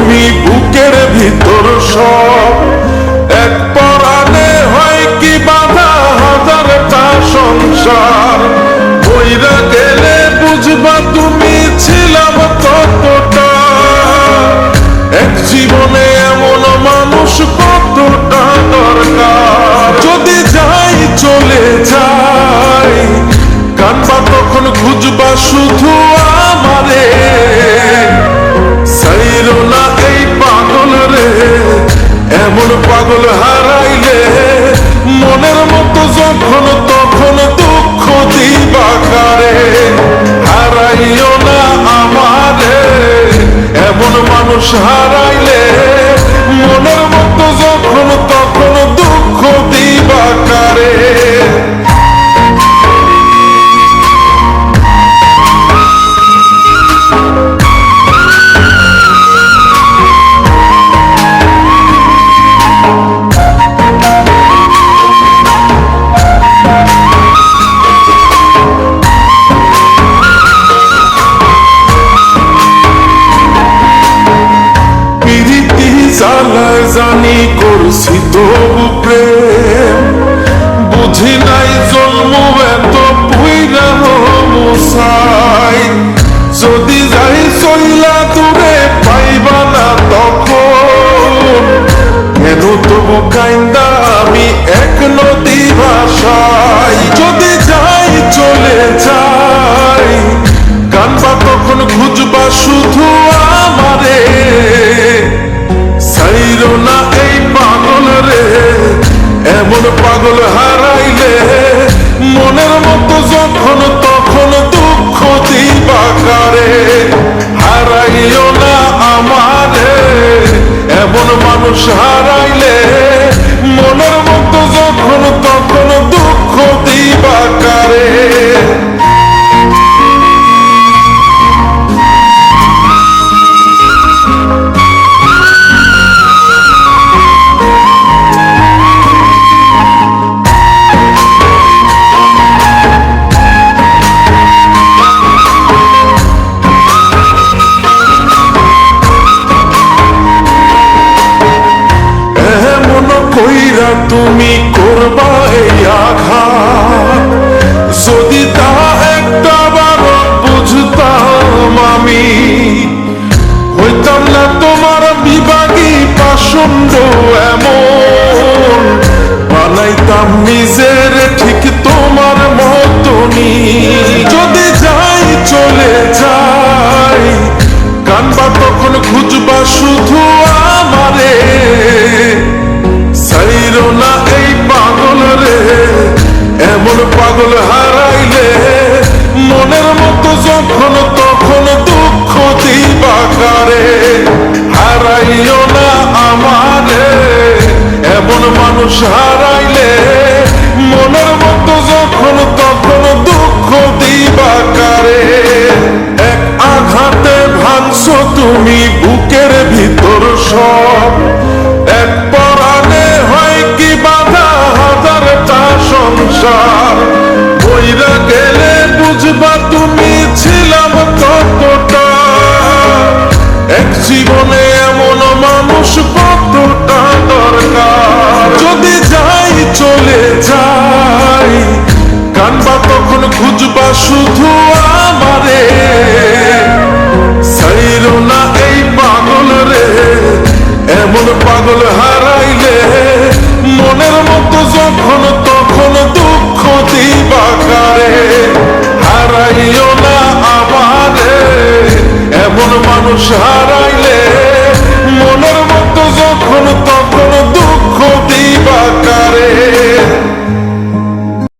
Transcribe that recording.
ভূমি أشهر করছি তবু প্রেম। বুঝি নাই জন্ম এত মুসাই যদি যাই চলিলা দূরে পাইবা না তখন। কেন তবু কাইন্দা আমি এক নদী ভাষায়। যদি যাই চলে যাই ছাইরা তুমি করবা এই আঘাত। যদি তা একটা বার বুঝতাম আমি, হইতাম না তোমার বিভাগী পাষণ্ড এমন। বানাইতাম নিজের ঠিক তোমার মতনী